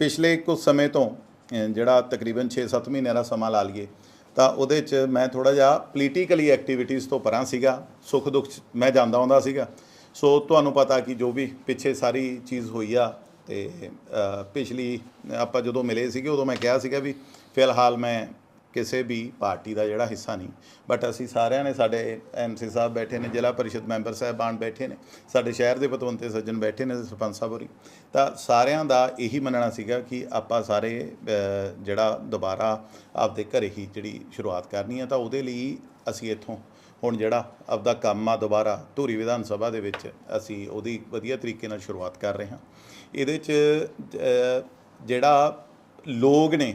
ਪਿਛਲੇ ਕੁਝ ਸਮੇਂ ਤੋਂ ਜਿਹੜਾ ਤਕਰੀਬਨ 6-7 ਮਹੀਨਿਆਂ ਦਾ ਸਮਾਂ ਲਾ ਲਈਏ, ਤਾਂ ਉਹਦੇ 'ਚ ਮੈਂ ਥੋੜਾ ਜਿਹਾ ਪੋਲੀਟੀਕਲੀ ਐਕਟੀਵਿਟੀਜ਼ ਤੋਂ ਪਰਾਂ ਸੀਗਾ ਸੁੱਖ ਦੁੱਖ ਮੈਂ ਜਾਂਦਾ ਹੁੰਦਾ ਸੀਗਾ। ਸੋ ਤੁਹਾਨੂੰ ਪਤਾ ਕਿ ਜੋ ਵੀ ਪਿੱਛੇ ਸਾਰੀ ਚੀਜ਼ ਹੋਈ ਆ, ਤੇ ਪਿਛਲੀ, ਆਪਾਂ ਜਦੋਂ ਮਿਲੇ ਸੀਗੇ ਉਦੋਂ ਮੈਂ ਕਿਹਾ ਸੀਗਾ ਵੀ, ਫਿਲਹਾਲ ਮੈਂ ਕਿਸੇ ਵੀ ਪਾਰਟੀ ਦਾ ਜਿਹੜਾ ਹਿੱਸਾ ਨਹੀਂ। ਬਟ ਅਸੀਂ ਸਾਰਿਆਂ ਨੇ ਸਾਡੇ ਐਮਸੀ ਸਾਹਿਬ ਬੈਠੇ ਨੇ, ਜ਼ਿਲ੍ਹਾ ਪਰਿਸ਼ਦ ਮੈਂਬਰ ਸਾਹਿਬਾਨ ਬੈਠੇ ਨੇ, ਸਾਡੇ ਸ਼ਹਿਰ ਦੇ ਪਤਵੰਤੇ ਸੱਜਣ ਬੈਠੇ ਨੇ ਸਰਪੰਚ ਸਾਹਿਬ ਹੋਰੀ। ਤਾਂ ਸਾਰਿਆਂ ਦਾ ਇਹੀ ਮੰਨਣਾ ਸੀਗਾ ਕਿ ਆਪਾਂ ਸਾਰੇ ਜਿਹੜਾ ਦੁਬਾਰਾ ਆਪਦੇ ਘਰੇ ਹੀ ਜਿਹੜੀ ਸ਼ੁਰੂਆਤ ਕਰਨੀ ਹੈ ਤਾਂ ਉਹਦੇ ਲਈ ਅਸੀਂ ਇੱਥੋਂ ਹੁਣ ਜਿਹੜਾ ਆਪਦਾ ਕੰਮ ਆ ਦੁਬਾਰਾ ਧੂਰੀ ਵਿਧਾਨ ਸਭਾ ਦੇ ਵਿੱਚ ਅਸੀਂ ਉਹਦੀ ਵਧੀਆ ਤਰੀਕੇ ਨਾਲ ਸ਼ੁਰੂਆਤ ਕਰ ਰਹੇ ਹਾਂ। ਇਹਦੇ 'ਚ ਜਿਹੜਾ ਲੋਕ ਨੇ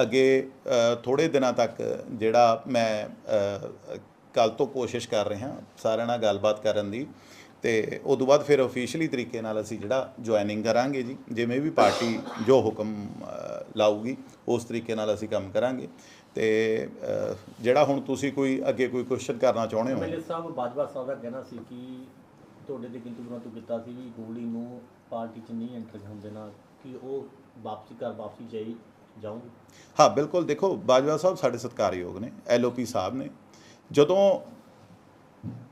ਅੱਗੇ ਥੋੜੇ ਦਿਨਾਂ ਤੱਕ ਜਿਹੜਾ ਮੈਂ ਕੱਲ ਤੋਂ ਕੋਸ਼ਿਸ਼ ਕਰ ਰਿਹਾ ਸਾਰਿਆਂ ਨਾਲ ਗੱਲਬਾਤ ਕਰਨ ਦੀ ਤੇ ਉਸ ਤੋਂ ਬਾਅਦ ਫਿਰ ਅਫੀਸ਼ੀਅਲੀ ਤਰੀਕੇ ਨਾਲ ਅਸੀਂ ਜਿਹੜਾ ਜੁਆਇਨਿੰਗ ਕਰਾਂਗੇ ਜੀ, ਜਿਵੇਂ ਵੀ ਪਾਰਟੀ ਜੋ ਹੁਕਮ ਲਾਊਗੀ, ਉਸ ਤਰੀਕੇ ਨਾਲ ਅਸੀਂ ਕੰਮ ਕਰਾਂਗੇ ਤੇ ਜਿਹੜਾ ਹੁਣ ਤੁਸੀਂ ਕੋਈ ਅੱਗੇ ਕੋਈ ਕੁਐਸਚਨ ਕਰਨਾ ਚਾਹੁੰਦੇ ਹੋ। ਐਮਐਲਏ ਸਾਹਿਬ, ਬਾਜਵਾ ਸਾਹਿਬ ਦਾ ਕਹਿਣਾ ਸੀ ਕਿ ਤੁਹਾਡੇ ਤੇ ਕਿੰਤੂ ਪਰੰਤੂ ਕੀਤਾ ਸੀ ਵੀ ਗੋਲੀ ਨੂੰ ਪਾਰਟੀ 'ਚ ਨਹੀਂ ਐਂਟਰ ਹੁੰਦੇ ਨਾਲ ਕਿ ਉਹ ਵਾਪਸੀ ਕਰ ਵਾਪਸੀ ਜਾਈ। ਜਾਊਗੀ। ਹਾਂ, ਬਿਲਕੁਲ। ਦੇਖੋ, ਬਾਜਵਾ ਸਾਹਿਬ ਸਾਡੇ ਸਤਿਕਾਰਯੋਗ ਨੇ, ਐਲਓਪੀ ਸਾਹਿਬ ਨੇ। ਜਦੋਂ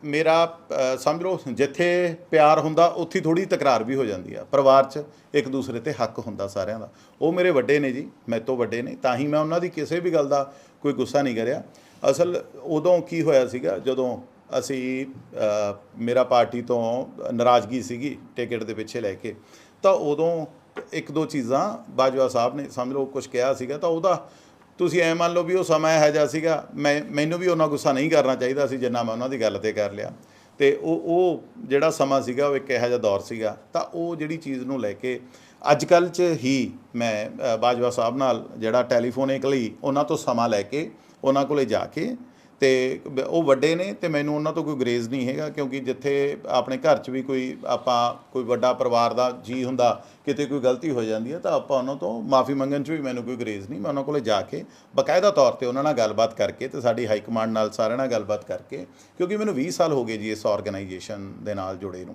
ਮੇਰਾ ਸਮਝ ਲਓ, ਜਿੱਥੇ ਪਿਆਰ ਹੁੰਦਾ, ਉੱਥੇ ਥੋੜੀ ਤਕਰਾਰ ਵੀ ਹੋ ਜਾਂਦੀ ਆ। ਪਰਿਵਾਰ 'ਚ ਇੱਕ ਦੂਸਰੇ ਤੇ ਹੱਕ ਹੁੰਦਾ ਸਾਰਿਆਂ ਦਾ। ਉਹ ਮੇਰੇ ਵੱਡੇ ਨੇ ਜੀ, ਮੇਰੇ ਤੋਂ ਵੱਡੇ ਨੇ। ਤਾਂ ਹੀ ਮੈਂ ਉਹਨਾਂ ਦੀ ਕਿਸੇ ਵੀ ਗੱਲ ਦਾ ਕੋਈ ਗੁੱਸਾ ਨਹੀਂ ਕਰਿਆ। ਅਸਲ ਉਦੋਂ ਕੀ ਹੋਇਆ ਸੀਗਾ, ਜਦੋਂ ਅਸੀਂ ਮੇਰਾ ਪਾਰਟੀ ਤੋਂ ਨਾਰਾਜ਼ਗੀ ਸੀਗੀ, ਟਿਕਟ ਦੇ ਪਿੱਛੇ ਲੈ ਕੇ, ਤਾਂ ਉਦੋਂ ਇੱਕ ਦੋ ਚੀਜ਼ਾਂ ਬਾਜਵਾ ਸਾਹਿਬ ਨੇ ਸਮਝ ਲਓ ਕੁਝ ਕਿਹਾ ਸੀਗਾ ਤਾਂ ਉਹਦਾ ਤੁਸੀਂ ਐ ਮੰਨ ਲਓ ਵੀ ਉਹ ਸਮਾਂ ਇਹੋ ਜਿਹਾ ਸੀਗਾ, ਮੈਂ, ਮੈਨੂੰ ਵੀ ਉਹਨਾਂ ਗੁੱਸਾ ਨਹੀਂ ਕਰਨਾ ਚਾਹੀਦਾ ਸੀ ਜਿੰਨਾ ਮੈਂ ਉਹਨਾਂ ਦੀ ਗੱਲ ਤੇ ਕਰ ਲਿਆ। ਤੇ ਉਹ ਉਹ ਜਿਹੜਾ ਸਮਾਂ ਸੀਗਾ ਉਹ ਇੱਕ ਇਹੋ ਜਿਹਾ ਦੌਰ ਸੀਗਾ, ਤਾਂ ਉਹ ਜਿਹੜੀ ਚੀਜ਼ ਨੂੰ ਲੈ ਕੇ ਅੱਜ ਕੱਲ੍ਹ 'ਚ ਹੀ ਮੈਂ ਬਾਜਵਾ ਸਾਹਿਬ ਨਾਲ ਜਿਹੜਾ ਟੈਲੀਫੋਨਿਕਲੀ ਉਹਨਾਂ ਤੋਂ ਸਮਾਂ ਲੈ ਕੇ ਉਹਨਾਂ ਕੋਲੇ ਜਾ ਕੇ ਤੇ ਉਹ ਵੱਡੇ ਨੇ ਤੇ ਮੈਨੂੰ ਉਹਨਾਂ ਤੋਂ ਕੋਈ ਗਰੇਜ਼ ਨਹੀਂ ਹੈਗਾ ਕਿਉਂਕਿ ਜਿੱਥੇ ਆਪਣੇ ਘਰ 'ਚ ਵੀ ਕੋਈ ਆਪਾਂ, ਕੋਈ ਵੱਡਾ ਪਰਿਵਾਰ ਦਾ ਜੀ ਹੁੰਦਾ, ਕਿਤੇ ਕੋਈ ਗਲਤੀ ਹੋ ਜਾਂਦੀ ਹੈ ਤਾਂ ਆਪਾਂ ਉਹਨਾਂ ਤੋਂ ਮਾਫੀ ਮੰਗਣ 'ਚ ਵੀ ਮੈਨੂੰ ਕੋਈ ਗਰੇਜ਼ ਨਹੀਂ, ਮੈਂ ਉਹਨਾਂ ਕੋਲੇ ਜਾ ਕੇ ਬਕਾਇਦਾ ਤੌਰ ਤੇ ਉਹਨਾਂ ਨਾਲ ਗੱਲਬਾਤ ਕਰਕੇ ਤੇ ਸਾਡੀ ਹਾਈ ਕਮਾਂਡ ਨਾਲ ਸਾਰਿਆਂ ਨਾਲ ਗੱਲਬਾਤ ਕਰਕੇ, ਕਿਉਂਕਿ ਮੈਨੂੰ 20 ਸਾਲ ਹੋ ਗਏ ਜੀ ਇਸ ਆਰਗੇਨਾਈਜੇਸ਼ਨ ਦੇ ਨਾਲ ਜੁੜੇ ਨੂੰ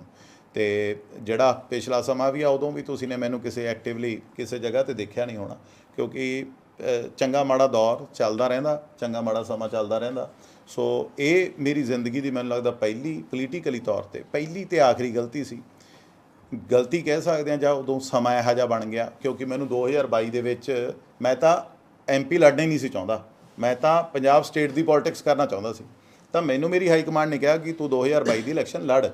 ਤੇ ਜਿਹੜਾ ਪਿਛਲਾ ਸਮਾਂ ਵੀ ਆ ਉਦੋਂ ਵੀ ਤੁਸੀਂ ਨੇ ਮੈਨੂੰ ਕਿਸੇ ਐਕਟਿਵਲੀ ਕਿਸੇ ਜਗ੍ਹਾ ਤੇ ਦੇਖਿਆ ਨਹੀਂ ਹੋਣਾ ਕਿਉਂਕਿ ਚੰਗਾ ਮਾੜਾ ਦੌਰ ਚੱਲਦਾ ਰਹਿੰਦਾ, ਚੰਗਾ ਮਾੜਾ ਸਮਾਂ ਚੱਲਦਾ ਰਹਿੰਦਾ। ਸੋ ਇਹ ਮੇਰੀ ਜ਼ਿੰਦਗੀ ਦੀ ਮੈਨੂੰ ਲੱਗਦਾ ਪਹਿਲੀ ਪੋਲੀਟੀਕਲੀ ਤੌਰ ਤੇ, ਪਹਿਲੀ ਤੇ ਆਖਰੀ ਗਲਤੀ ਸੀ। ਗਲਤੀ ਕਹਿ ਸਕਦੇ ਆ ਜਾਂ ਉਦੋਂ ਸਮਾਂ ਇਹੋ ਜਿਹਾ ਬਣ ਗਿਆ, ਕਿਉਂਕਿ ਮੈਨੂੰ 2022 ਦੇ ਵਿੱਚ ਮੈਂ ਤਾਂ ਐਮਪੀ ਲੜਨਾ ਹੀ ਨਹੀਂ ਸੀ ਚਾਹੁੰਦਾ। ਮੈਂ ਤਾਂ ਪੰਜਾਬ ਸਟੇਟ ਦੀ ਪੋਲਿਟਿਕਸ ਕਰਨਾ ਚਾਹੁੰਦਾ ਸੀ। ਤਾਂ ਮੈਨੂੰ ਮੇਰੀ ਹਾਈ ਕਮਾਂਡ ਨੇ ਕਿਹਾ ਕਿ ਤੂੰ 2022 ਦੀ ਇਲੈਕਸ਼ਨ ਲੜ।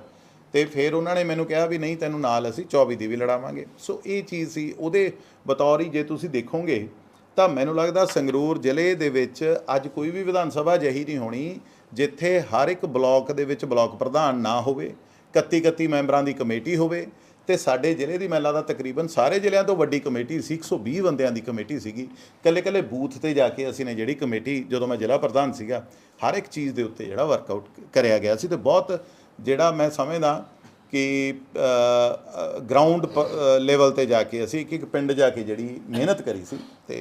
ਤੇ ਫਿਰ ਉਹਨਾਂ ਨੇ ਮੈਨੂੰ ਕਿਹਾ ਵੀ ਨਹੀਂ, ਤੈਨੂੰ ਨਾਲ ਅਸੀਂ 24 ਦੀ ਵੀ ਲੜਾਵਾਂਗੇ। ਸੋ ਇਹ ਚੀਜ਼ ਸੀ। ਉਹਦੇ ਬਤੌਰ ਹੀ ਜੇ ਤੁਸੀਂ ਦੇਖੋਗੇ ਤਾਂ ਮੈਨੂੰ ਲੱਗਦਾ ਸੰਗਰੂਰ ਜ਼ਿਲ੍ਹੇ ਦੇ ਵਿੱਚ ਅੱਜ ਕੋਈ ਵੀ ਵਿਧਾਨ ਸਭਾ ਅਜਿਹੀ ਨਹੀਂ ਹੋਣੀ ਜਿੱਥੇ ਹਰ ਇੱਕ ਬਲਾਕ ਦੇ ਵਿੱਚ ਬਲਾਕ ਪ੍ਰਧਾਨ ਨਾ ਹੋਵੇ 31 31 ਮੈਂਬਰਾਂ ਦੀ ਕਮੇਟੀ ਹੋਵੇ ਤੇ ਸਾਡੇ ਜ਼ਿਲ੍ਹੇ ਦੀ ਮੈਨੂੰ ਦਾ ਤਕਰੀਬਨ ਸਾਰੇ ਜ਼ਿਲ੍ਹਿਆਂ ਤੋਂ ਵੱਡੀ ਕਮੇਟੀ ਸੀ 120 ਬੰਦਿਆਂ ਦੀ ਕਮੇਟੀ ਸੀਗੀ। ਕੱਲੇ ਕੱਲੇ ਬੂਥ ਤੇ ਜਾ ਕੇ ਅਸੀਂ ਨੇ ਜਿਹੜੀ ਕਮੇਟੀ, ਜਦੋਂ ਮੈਂ ਜ਼ਿਲ੍ਹਾ ਪ੍ਰਧਾਨ ਸੀਗਾ, ਹਰ ਇੱਕ ਚੀਜ਼ ਦੇ ਉੱਤੇ ਜਿਹੜਾ ਵਰਕਆਊਟ ਕਰਿਆ ਗਿਆ ਸੀ ਤੇ ਬਹੁਤ ਜਿਹੜਾ ਮੈਂ ਸਮਝਦਾ ਕਿ ਗਰਾਊਂਡ ਲੈਵਲ ਤੇ ਜਾ ਕੇ ਅਸੀਂ ਇੱਕ ਇੱਕ ਪਿੰਡ ਜਾ ਕੇ ਜਿਹੜੀ ਮਿਹਨਤ ਕਰੀ ਸੀ ਤੇ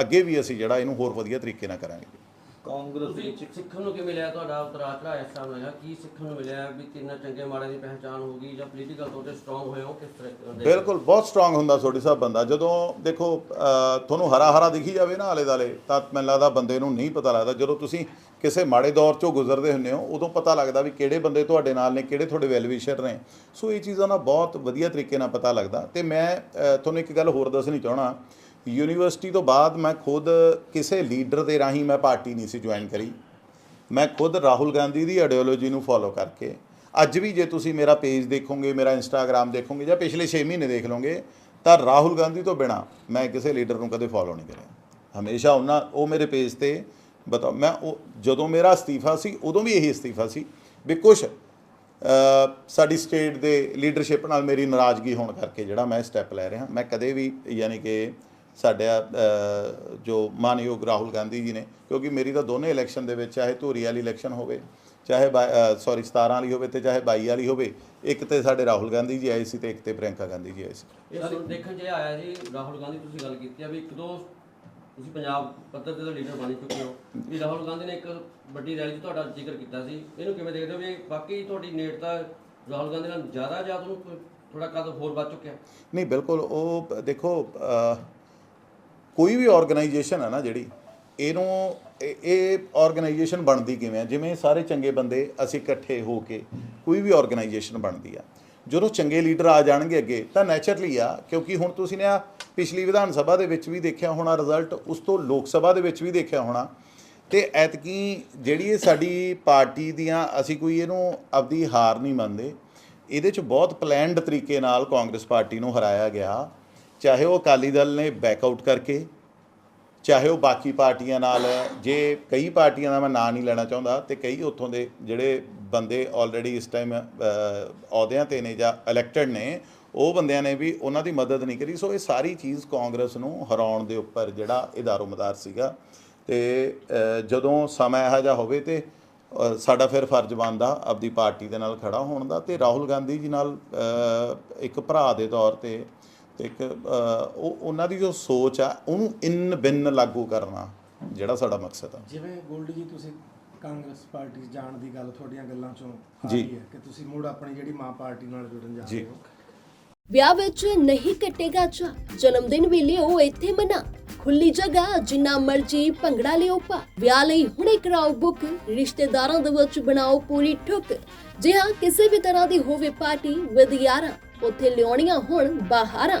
ਅੱਗੇ ਵੀ ਅਸੀਂ ਜਿਹੜਾ ਇਹਨੂੰ ਹੋਰ ਵਧੀਆ ਤਰੀਕੇ ਨਾਲ ਕਰਾਂਗੇ। ਕਾਂਗਰਸ ਵਿੱਚ ਸਿੱਖਣ ਨੂੰ ਕੀ ਮਿਲਿਆ ਤੁਹਾਡਾ ਉਤਰਾ ਚੜਾਇਆ ਇਸ ਤਰ੍ਹਾਂ ਹੋਇਆ। ਕੀ ਸਿੱਖਣ ਨੂੰ ਮਿਲਿਆ ਵੀ ਤਿੰਨ ਚੰਗੇ ਮਾੜੇ ਦੀ ਪਹਿਚਾਣ ਹੋ ਗਈ ਜਾਂ ਪੋਲੀਟੀਕਲ ਤੌਰ ਤੇ ਸਟਰੋਂਗ ਹੋਏ ਹੋ? ਕਿਸ ਤਰ੍ਹਾਂ ਦੇ? ਬਿਲਕੁਲ ਬਹੁਤ ਸਟਰੋਂਗ ਹੁੰਦਾ ਛੋਟੀ ਸਾਹਿਬ ਬੰਦਾ। ਜਦੋਂ ਦੇਖੋ ਤੁਹਾਨੂੰ ਹਰਾ ਹਰਾ ਦਿਖੀ ਜਾਵੇ ਨਾ ਆਲੇ ਦਾਲੇ ਤਾਂ ਮੈਨੂੰ ਲੱਗਦਾ ਬੰਦੇ ਨੂੰ ਨਹੀਂ ਪਤਾ ਲੱਗਦਾ। ਜਦੋਂ ਤੁਸੀਂ ਕਿਸੇ ਮਾੜੇ ਦੌਰ ਚੋਂ ਗੁਜ਼ਰਦੇ ਹੁੰਦੇ ਹੋ, ਉਦੋਂ ਪਤਾ ਲੱਗਦਾ ਵੀ ਕਿਹੜੇ ਬੰਦੇ ਤੁਹਾਡੇ ਨਾਲ ਨੇ, ਕਿਹੜੇ ਤੁਹਾਡੇ ਵੈਲਵਿਸ਼ਰ ਨੇ। ਸੋ ਇਹ ਚੀਜ਼ਾਂ ਦਾ ਬਹੁਤ ਵਧੀਆ ਤਰੀਕੇ ਨਾਲ ਪਤਾ ਲੱਗਦਾ। ਤੇ ਮੈਂ ਤੁਹਾਨੂੰ ਇੱਕ ਗੱਲ ਹੋਰ ਦੱਸਣੀ ਚਾਹਣਾ ਯੂਨੀਵਰਸਿਟੀ ਤੋਂ ਬਾਅਦ ਮੈਂ ਖੁਦ ਕਿਸੇ ਲੀਡਰ ਦੇ ਰਾਹੀਂ ਮੈਂ ਪਾਰਟੀ ਨਹੀਂ ਸੀ ਜੁਆਇਨ ਕਰੀ। ਮੈਂ ਖੁਦ ਰਾਹੁਲ ਗਾਂਧੀ ਦੀ ਆਈਡੀਓਲੋਜੀ ਨੂੰ ਫੋਲੋ ਕਰਕੇ, ਅੱਜ ਵੀ ਜੇ ਤੁਸੀਂ ਮੇਰਾ ਪੇਜ ਦੇਖੋਗੇ, ਮੇਰਾ ਇੰਸਟਾਗ੍ਰam ਦੇਖੋਗੇ ਜਾਂ ਪਿਛਲੇ 6 ਮਹੀਨੇ ਦੇਖ ਲਓਗੇ, ਤਾਂ ਰਾਹੁਲ ਗਾਂਧੀ ਤੋਂ ਬਿਨਾ ਮੈਂ ਕਿਸੇ ਲੀਡਰ ਨੂੰ ਕਦੇ ਫੋਲੋ ਨਹੀਂ ਕਰਿਆ। ਹਮੇਸ਼ਾ ਉਹਨਾਂ, ਉਹ ਮੇਰੇ ਪੇਜ ਤੇ ਬਤਾ ਮੈਂ ਉਹ ਜਦੋਂ ਮੇਰਾ ਅਸਤੀਫਾ ਸੀ, ਉਦੋਂ ਵੀ ਇਹੀ ਅਸਤੀਫਾ ਸੀ ਵੀ ਕੁਛ ਸਾਡੀ ਸਟੇਟ ਦੇ ਲੀਡਰਸ਼ਿਪ ਨਾਲ ਮੇਰੀ ਨਾਰਾਜ਼ਗੀ ਹੋਣ ਕਰਕੇ ਜਿਹੜਾ ਮੈਂ ਸਟੈਪ ਲੈ ਰਿਹਾ। ਮੈਂ ਕਦੇ ਵੀ ਯਾਨੀ ਕਿ ਸਾਡਾ ਜੋ ਮਾਨਯੋਗ ਰਾਹੁਲ ਗਾਂਧੀ ਜੀ ਨੇ, ਕਿਉਂਕਿ ਮੇਰੀ ਤਾਂ ਦੋਨੇ ਇਲੈਕਸ਼ਨ ਦੇ ਵਿੱਚ ਚਾਹੇ ਧੂਰੀ ਵਾਲੀ ਇਲੈਕਸ਼ਨ ਹੋਵੇ, ਚਾਹੇ ਸੌਰੀ 17 ਵਾਲੀ ਹੋਵੇ ਤੇ ਚਾਹੇ 22 ਵਾਲੀ ਹੋਵੇ, ਇੱਕ ਤੇ ਸਾਡੇ ਰਾਹੁਲ ਗਾਂਧੀ ਜੀ ਆਏ ਸੀ ਤੇ ਇੱਕ ਤੇ ਪ੍ਰਿਯੰਕਾ ਗਾਂਧੀ ਜੀ ਆਏ ਸੀ। ਇਹ ਦੇਖਣ 'ਚ ਆਇਆ ਜੀ, ਰਾਹੁਲ ਗਾਂਧੀ ਤੁਸੀਂ ਗੱਲ ਕੀਤੀ ਆ ਵੀ ਇੱਕ ਦੋ ਤੁਸੀਂ ਪੰਜਾਬ ਪੱਧਰ ਤੇ ਤਾਂ ਲੀਡਰ ਬਣ ਚੁੱਕੇ ਹੋ। ਵੀ ਰਾਹੁਲ ਗਾਂਧੀ ਨੇ ਇੱਕ ਵੱਡੀ ਰੈਲੀ 'ਚ ਤੁਹਾਡਾ ਜ਼ਿਕਰ ਕੀਤਾ ਸੀ। ਇਹਨੂੰ ਕਿਵੇਂ ਦੇਖਦੇ ਹੋ ਵੀ ਬਾਕੀ ਤੁਹਾਡੀ ਨੇੜਤਾ ਰਾਹੁਲ ਗਾਂਧੀ ਨਾਲ ਜ਼ਿਆਦਾ ਜਾਂ ਤੁਹਾਨੂੰ ਥੋੜਾ ਕਦ ਹੋਰ ਵੱਧ ਚੁੱਕਿਆ? ਨਹੀਂ, ਬਿਲਕੁਲ ਉਹ ਦੇਖੋ ਕੋਈ ਵੀ ਆਰਗੇਨਾਈਜੇਸ਼ਨ ਹੈ ਨਾ ਜਿਹੜੀ, ਇਹਨੂੰ ਇਹ- ਇਹ ਆਰਗੇਨਾਈਜੇਸ਼ਨ ਬਣਦੀ ਕਿਵੇਂ ਆ? ਜਿਵੇਂ ਸਾਰੇ ਚੰਗੇ ਬੰਦੇ ਅਸੀਂ ਇਕੱਠੇ ਹੋ ਕੇ ਕੋਈ ਵੀ ਆਰਗੇਨਾਈਜੇਸ਼ਨ ਬਣਦੀ ਆ। ਜਦੋਂ ਚੰਗੇ ਲੀਡਰ ਆ ਜਾਣਗੇ ਅੱਗੇ, ਤਾਂ ਨੇਚਰਲੀ ਆ, ਕਿਉਂਕਿ ਹੁਣ ਤੁਸੀਂ ਨੇ ਆ ਪਿਛਲੀ ਵਿਧਾਨ ਸਭਾ ਦੇ ਵਿੱਚ ਵੀ ਦੇਖਿਆ ਹੋਣਾ ਰਿਜ਼ਲਟ ਉਸ ਤੋਂ ਲੋਕ ਸਭਾ ਦੇ ਵਿੱਚ ਵੀ ਦੇਖਿਆ ਹੋਣਾ। ਤੇ ਐਤਕੀ ਜਿਹੜੀ ਇਹ ਸਾਡੀ ਪਾਰਟੀ ਦੀਆਂ, ਅਸੀਂ ਕੋਈ ਇਹਨੂੰ ਆਪਦੀ ਹਾਰ ਨਹੀਂ ਮੰਨਦੇ। ਇਹਦੇ ਚ ਬਹੁਤ ਪਲੈਨਡ ਤਰੀਕੇ ਨਾਲ ਕਾਂਗਰਸ ਪਾਰਟੀ ਨੂੰ ਹਰਾਇਆ ਗਿਆ। ਚਾਹੇ ਉਹ ਅਕਾਲੀ ਦਲ ਨੇ ਬੈਕ ਆਊਟ ਕਰਕੇ, ਚਾਹੇ ਉਹ ਬਾਕੀ ਪਾਰਟੀਆਂ ਨਾਲ, ਜੇ ਕਈ ਪਾਰਟੀਆਂ ਦਾ ਮੈਂ ਨਾਂ ਨਹੀਂ ਲੈਣਾ ਚਾਹੁੰਦਾ, ਤੇ ਕਈ ਉੱਥੋਂ ਦੇ ਜਿਹੜੇ ਬੰਦੇ ਆਲਰੇਡੀ ਇਸ ਟਾਈਮ ਅਹੁਦਿਆਂ ਤੇ ਨੇ ਜਾਂ ਇਲੈਕਟਡ ਨੇ, ਉਹ ਬੰਦਿਆਂ ਨੇ ਵੀ ਉਹਨਾਂ ਦੀ ਮਦਦ ਨਹੀਂ ਕਰੀ। ਸੋ ਇਹ ਸਾਰੀ ਚੀਜ਼ ਕਾਂਗਰਸ ਨੂੰ ਹਰਾਉਣ ਦੇ ਉੱਪਰ ਜਿਹੜਾ ਇਦਾਰੋਮਦਾਰ ਸੀਗਾ। ਤੇ ਜਦੋਂ ਸਮਾਂ ਇਹੋ ਜਿਹਾ ਹੋਵੇ ਤੇ ਸਾਡਾ ਫਿਰ ਫਰਜ਼ ਬਣਦਾ ਆਪਦੀ ਪਾਰਟੀ ਦੇ ਨਾਲ ਖੜਾ ਹੋਣ ਦਾ। ਤੇ ਰਾਹੁਲ ਗਾਂਧੀ ਜੀ ਨਾਲ ਇੱਕ ਭਰਾ ਦੇ ਤੌਰ ਤੇ ਤੇ ਇੱਕ ਉਹ ਉਹਨਾਂ ਦੀ ਜੋ ਸੋਚ ਆ, ਉਹਨੂੰ ਇਨ ਬਿਨ ਲਾਗੂ ਕਰਨਾ ਜਿਹੜਾ ਸਾਡਾ ਮਕਸਦ ਆ। ਜਿਵੇਂ ਗੋਲਡ ਜੀ ਤੁਸੀਂ ਕਾਂਗਰਸ ਪਾਰਟੀ ਜਾਣ ਦੀ ਗੱਲ ਤੁਹਾਡੀਆਂ ਗੱਲਾਂ ਚੋਂ ਆ ਜੀ। ਰਹੀ ਹੈ ਕਿ ਤੁਸੀਂ ਮੁੜ ਆਪਣੀ ਜਿਹੜੀ ਮਾਂ ਪਾਰਟੀ ਨਾਲ ਜੁੜਨ ਜਾ ਜੀ। ਰਹੇ ਹੋ। ਵਿਆਹ ਵਿੱਚ ਨਹੀਂ ਕੱਟੇਗਾ ਚਾ ਜਨਮ ਦਿਨ ਵੀ ਲਿਓ ਇੱਥੇ ਮਨਾ। ਖੁੱਲੀ ਜਗ੍ਹਾ ਜਿੰਨਾ ਮਰਜ਼ੀ ਭੰਗੜਾ ਲਿਓ ਪਾ। ਵਿਆਹ ਲਈ ਹੁਣੇ ਕਰਾਓ ਬੁੱਕ ਰਿਸ਼ਤੇਦਾਰਾਂ ਦੇ ਵਿੱਚ ਬਣਾਓ ਪੂਰੀ ਠੁੱਕ। ਜੇ ਹਾਂ ਕਿਸੇ ਵੀ ਤਰ੍ਹਾਂ ਦੀ ਹੋਵੇ ਪਾਰਟੀ ਵਿਦ ਯਾਰਾਂ ਉੱਥੇ ਲਿਆਉਣੀਆਂ ਹੁਣ ਬਾਹਰਾਂ।